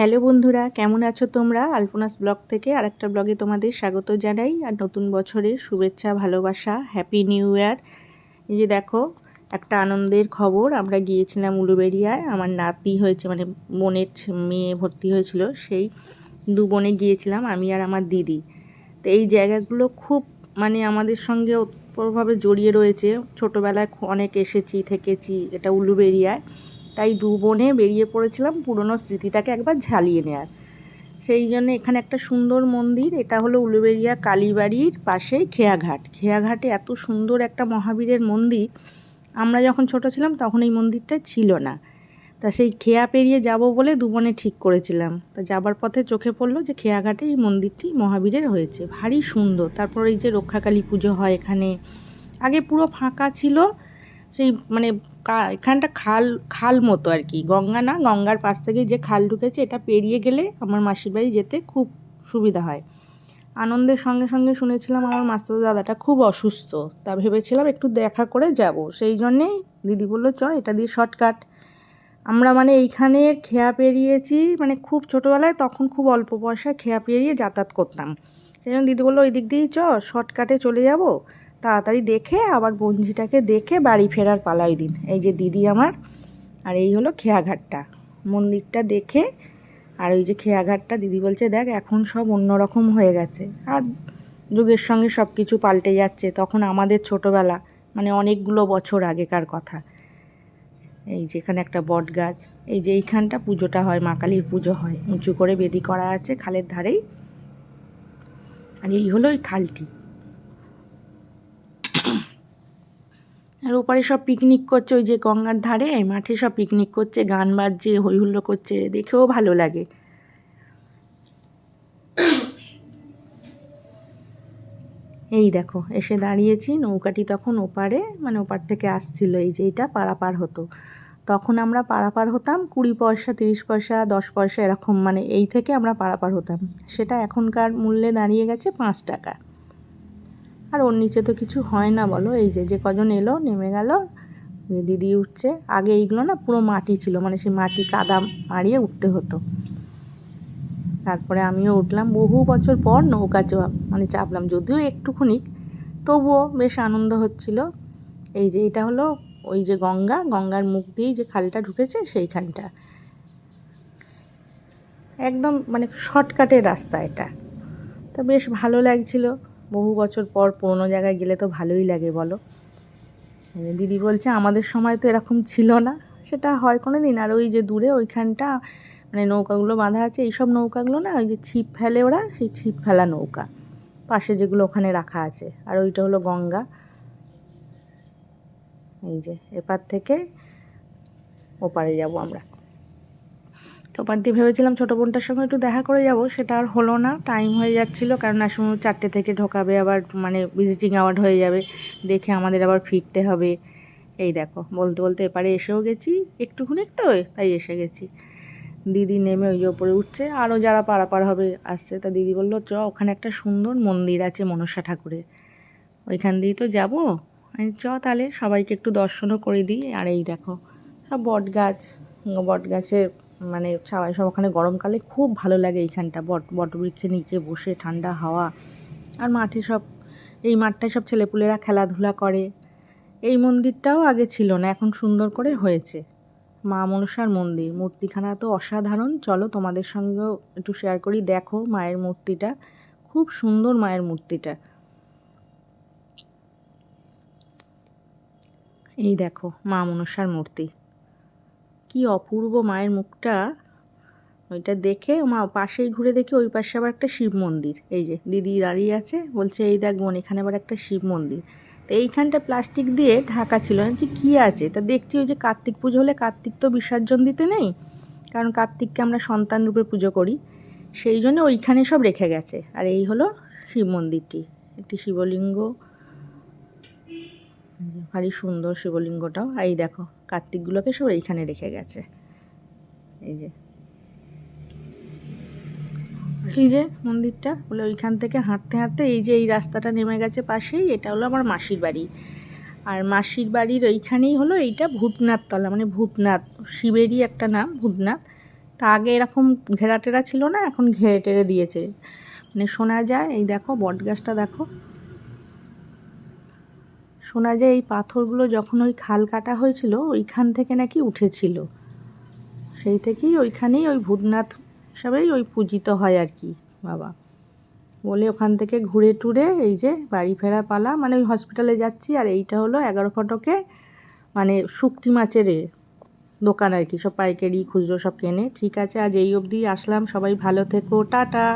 Hello বন্ধুরা, কেমন আছো তোমরা? আলপনাস ব্লগ থেকে আরেকটা ব্লগে তোমাদের স্বাগত জানাই। আর নতুন বছরের শুভেচ্ছা, ভালোবাসা হ্যাপি নিউ ইয়ার এই যে দেখো, একটা আনন্দের খবর। আমরা গিয়েছিলাম উলুবেড়িয়ায়। আমার নাতি হয়েছে মানে বোনের মেয়ে ভর্তি হয়েছিল। সেই দু বোনে গিয়েছিলাম, আমি আর আমার দিদি। তো এই জায়গাগুলো খুব মানে আমাদের সঙ্গে ওতপ্রোতভাবে জড়িয়ে রয়েছে। ছোটোবেলায় অনেক এসেছি, থেকেছি, এটা উলুবেড়িয়ায়। তাই দু বোনে বেরিয়ে পড়েছিলাম পুরনো স্মৃতিটাকে একবার ঝালিয়ে নেওয়ার সেই জন্য এখানে একটা সুন্দর মন্দির, এটা হলো উলুবেড়িয়া কালীবাড়ির পাশেই খেয়াঘাট। খেয়াঘাটে এত সুন্দর একটা মহাবীরের মন্দির, আমরা যখন ছোট ছিলাম তখন এই মন্দিরটা ছিল না। তা সেই খেয়া পেরিয়ে যাব বলে দু বোনে ঠিক করেছিলাম। তা যাবার পথে চোখে পড়ল যে খেয়াঘাটে এই মন্দিরটি মহাবীরের হয়েছে। ভারী সুন্দর। তারপর এই যে রক্ষাকালী পুজো হয় এখানে, আগে পুরো ফাঁকা ছিল সেই মানে এখানটা খাল খাল মতো আর কি। গঙ্গা না, গঙ্গার পাশ থেকে যে খাল ঢুকেছে, এটা পেরিয়ে গেলে আমার মাসির বাড়ি যেতে খুব সুবিধা হয়। আনন্দের সঙ্গে সঙ্গে শুনেছিলাম আমার মাস্টার দাদাটা খুব অসুস্থ। তা ভেবেছিলাম একটু দেখা করে যাব। সেই জন্যেই দিদি বলল চ এটা দিয়ে শর্টকাট। আমরা মানে এইখানের খেয়া পেরিয়েছি মানে খুব ছোটোবেলায় তখন খুব অল্প পয়সায় খেয়া পেরিয়ে যাতায়াত করতাম। সেই জন্য দিদি বলল, ওই দিক দিয়েই চ শর্টকাটে চলে যাব। তাড়াতাড়ি দেখে, আবার বঞ্জিটাকে দেখে বাড়ি ফেরার পালা ওই দিন। এই যে দিদি আমার, আর এই হলো খেয়াঘাটটা। মন্দিরটা দেখে, আর ওই যে খেয়াঘাটটা, দিদি বলছে, দেখ, এখন সব অন্যরকম হয়ে গেছে। আর যুগের সঙ্গে সব কিছু পাল্টে যাচ্ছে। তখন আমাদের ছোটোবেলা মানে অনেকগুলো বছর আগেকার কথা। এই যেখানে একটা বট গাছ, এই যে এইখানটা পুজোটা হয়, মা কালীর পুজো হয়। উঁচু করে বেদি করা আছে খালের ধারেই। আর এই হলো ওই খালটি। আর ওপারে সব পিকনিক করছে, ওই যে গঙ্গার ধারে, মাঠে সব পিকনিক করছে, গান বাজছে হই হুল্লো করছে, দেখেও ভালো লাগে। এই দেখো, এসে দাঁড়িয়েছি, নৌকাটি তখন ওপারে মানে ওপার থেকে আসছিল, এই যে এটা পারাপার হতো। তখন আমরা পারাপার হতাম, কুড়ি পয়সা, তিরিশ পয়সা, দশ পয়সা, এরকম মানে এই থেকে আমরা পারাপার হতাম। সেটা এখনকার মূল্যে দাঁড়িয়ে গেছে পাঁচ টাকা। আর ওর নিচে তো কিছু হয় না, বলো। এই যে যে কজন এলো, নেমে গেল, দিদি উঠছে। আগে এইগুলো না পুরো মাটি ছিল মানে সেই মাটি কাদা মারিয়ে উঠতে হতো। তারপরে আমিও উঠলাম। বহু বছর পর নৌকা চাপ মানে চাপলাম, যদিও একটুখানি। তবুও বেশ আনন্দ হচ্ছিল। এই যে, এটা হলো ওই যে গঙ্গা। গঙ্গার মুখ দিয়েই যে খালটা ঢুকেছে সেইখানটা একদম মানে শর্টকাটের রাস্তা এটা। তা বেশ ভালো লাগছিল। বহু বছর পর পুরোনো জায়গায় গেলে তো ভালোই লাগে, বলো। দিদি বলছে, আমাদের সময় তো এরকম ছিল না। সেটা হয় কোনো দিন আর ওই যে দূরে ওইখানটা মানে নৌকাগুলো বাঁধা আছে, এইসব নৌকাগুলো না, ওই যে ছিপ ফেলে ওরা, সেই ছিপ ফেলা নৌকা। পাশে যেগুলো ওখানে রাখা আছে। আর ওইটা হলো গঙ্গা। এই যে, এপার থেকে ওপারে যাব আমরা। তো দিয়ে ভেবেছিলাম ছোটো বোনটার সঙ্গে একটু দেখা করে যাব, সেটা আর হলো না। টাইম হয়ে যাচ্ছিল, কারণ সময় চারটে থেকে ঢোকাবে, আবার মানে ভিজিটিং আওয়ার হয়ে যাবে। দেখে আমাদের আবার ফিরতে হবে। এই দেখো, বলতে বলতে এপারে এসেও গেছি, একটুখানি তো, তাই এসে গেছি। দিদি নেমে ওই ওপরে উঠছে আরও যারা পারাপার হবে আসছে। তা দিদি বলল, চ, ওখানে একটা সুন্দর মন্দির আছে মনসা ঠাকুরের। ওইখান দিয়েই তো যাব। চ, তাহলে সবাইকে একটু দর্শনও করে দিই। আর এই দেখো, সব বট গাছ বট গাছের মানে সব ওখানে গরমকালে খুব ভালো লাগে এইখানটা। বট, বটবৃক্ষের নিচে বসে ঠান্ডা হাওয়া আর মাঠে সব, এই মাঠটায় সব ছেলেপুলেরা খেলাধুলা করে। এই মন্দিরটাও আগে ছিল না, এখন সুন্দর করে হয়েছে। মা মনসার মন্দির, মূর্তিখানা তো অসাধারণ। চলো তোমাদের সঙ্গেও একটু শেয়ার করি, দেখো মায়ের মূর্তিটা। খুব সুন্দর মায়ের মূর্তিটা। এই দেখো মা মনসার মূর্তি। কি অপূর্ব মায়ের মুখটা। ওইটা দেখে মা পাশেই ঘুরে দেখি, ওই পাশে আবার একটা শিব মন্দির। এই যে দিদি দাঁড়িয়ে আছে, বলছে, এই দেখ বোন, এখানে আবার একটা শিব মন্দির। তো এইখানটা প্লাস্টিক দিয়ে ঢাকা ছিল। যে কী আছে? তা দেখছি ওই যে কার্তিক পুজো হলে কার্তিক তো বিসর্জন দিতে নেই, কারণ কার্তিককে আমরা সন্তান রূপে পুজো করি। সেই জন্য ওইখানে সব রেখে গেছে। আর এই হলো শিব মন্দিরটি। একটি শিবলিঙ্গ ভারী সুন্দর শিবলিঙ্গটাও। আর এই দেখো, কার্তিকগুলোকে সব এইখানে রেখে গেছে। এই যে। এই যে মন্দিরটা, বলে ওইখান থেকে হাঁটতে হাঁটতে এই যে এই রাস্তাটা নেমে গেছে পাশেই, এটা হলো আমার মাসির বাড়ি। আর মাসির বাড়ির ওইখানেই হলো এইটা ভূতনাথ তলা মানে ভূতনাথ শিবেরই একটা নাম ভূতনাথ তা আগে এরকম ঘেরা টেরা ছিল না, এখন ঘেরে টেরে দিয়েছে। মানে শোনা যায়, এই দেখো বট গাছটা দেখো শোনা যায় এই পাথরগুলো যখন ওই খাল কাটা হয়েছিল, ওইখান থেকে নাকি উঠেছিল। সেই থেকেই ওইখানেই ওই ভূতনাথ হিসাবেই ওই পূজিত হয় আর কি, বাবা। বলে ওখান থেকে ঘুরে টুরে এই যে বাড়ি ফেরা পালা মানে ওই হসপিটালে যাচ্ছি, আর এইটা হলো এগারো ফটকে মানে শুকটি মাছের দোকান আর কি, সব পাইকারি, খুচরো সব কেনে। ঠিক আছে, আজ এই অবধি, আসলাম, সবাই ভালো থেকো, টাটা।